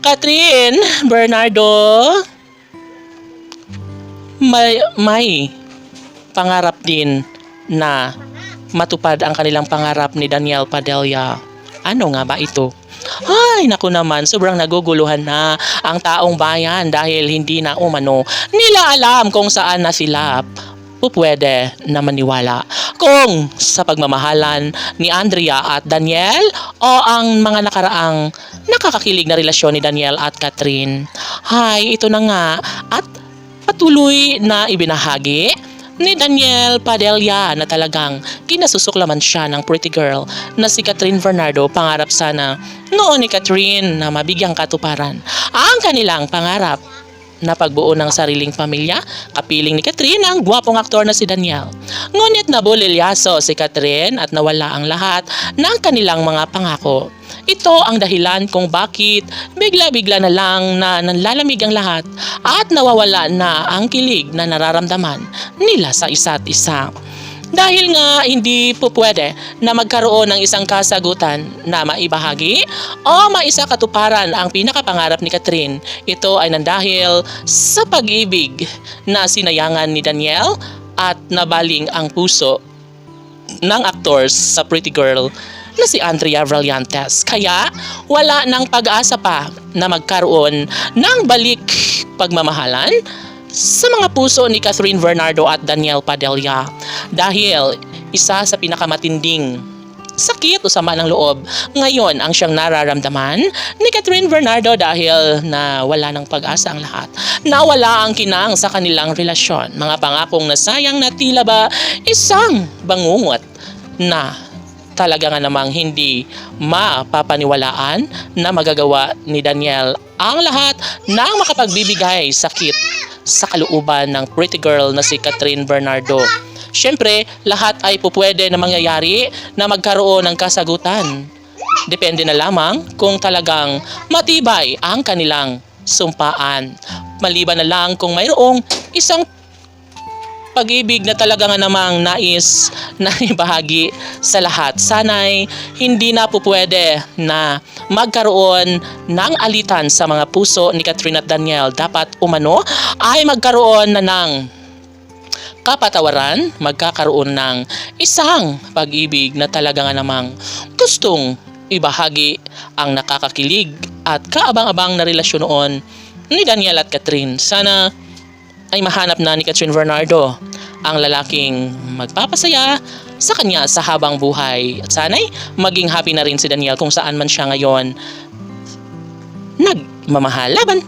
Catherine, Bernardo, may, may pangarap din na matupad ang kanilang pangarap ni Daniel Padilla. Ano nga ba ito? Ay, naku naman, sobrang naguguluhan na ang taong bayan dahil hindi na umano nila alam kung saan na sila pupwede na maniwala. Kung sa pagmamahalan ni Andrea at Daniel o ang mga nakaraang nakakakilig na relasyon ni Daniel at Catherine. Hay, ito na nga. At patuloy na ibinahagi ni Daniel Padilla na talagang kinasusuklaman siya ng pretty girl na si Catherine Bernardo pangarap sana noon ni Catherine na mabigyang katuparan ang kanilang pangarap na pagbuo ng sariling pamilya, kapiling ni Catherine ang gwapong aktor na si Daniel. Ngunit nabulilyaso si Catherine at nawala ang lahat ng kanilang mga pangako. Ito ang dahilan kung bakit bigla-bigla na lang na nanlalamig ang lahat at nawawala na ang kilig na nararamdaman nila sa isa't isa. Dahil nga hindi po pwede na magkaroon ng isang kasagutan na maibahagi o maisa katuparan ang pinakapangarap ni Catherine. Ito ay nandahil sa pag-ibig na sinayangan ni Daniel at nabaling ang puso ng actors sa Pretty Girl na si Andrea Brillantes. Kaya wala nang pag-asa pa na magkaroon ng balik pagmamahalan sa mga puso ni Catherine Bernardo at Daniel Padilla dahil isa sa pinakamatinding sakit o sama ng loob ngayon ang siyang nararamdaman ni Catherine Bernardo dahil na wala ng pag-asa ang lahat. Nawala ang kinang sa kanilang relasyon. Mga pangakong nasayang na tila ba isang bangungot na talaga nga namang hindi mapapaniwalaan na magagawa ni Daniel ang lahat ng makapagbibigay sakit sa kalooban ng pretty girl na si Catherine Bernardo. Siyempre, lahat ay pupwede na mangyayari na magkaroon ng kasagutan. Depende na lamang kung talagang matibay ang kanilang sumpaan. Maliban na lang kung mayroong isang pag-ibig na talaga nga namang nais na ibahagi sa lahat. Sana'y hindi na po pwede na magkaroon ng alitan sa mga puso ni Catherine at Daniel. Dapat umano ay magkaroon na ng kapatawaran, magkakaroon ng isang pag-ibig na talaga nga namang gustong ibahagi ang nakakakilig at kaabang-abang na relasyon noon ni Daniel at Catherine. Sana ay mahanap na ni Catherine Bernardo ang lalaking magpapasaya sa kanya sa habang buhay. At sana'y maging happy na rin si Daniel kung saan man siya ngayon nagmamahal laban.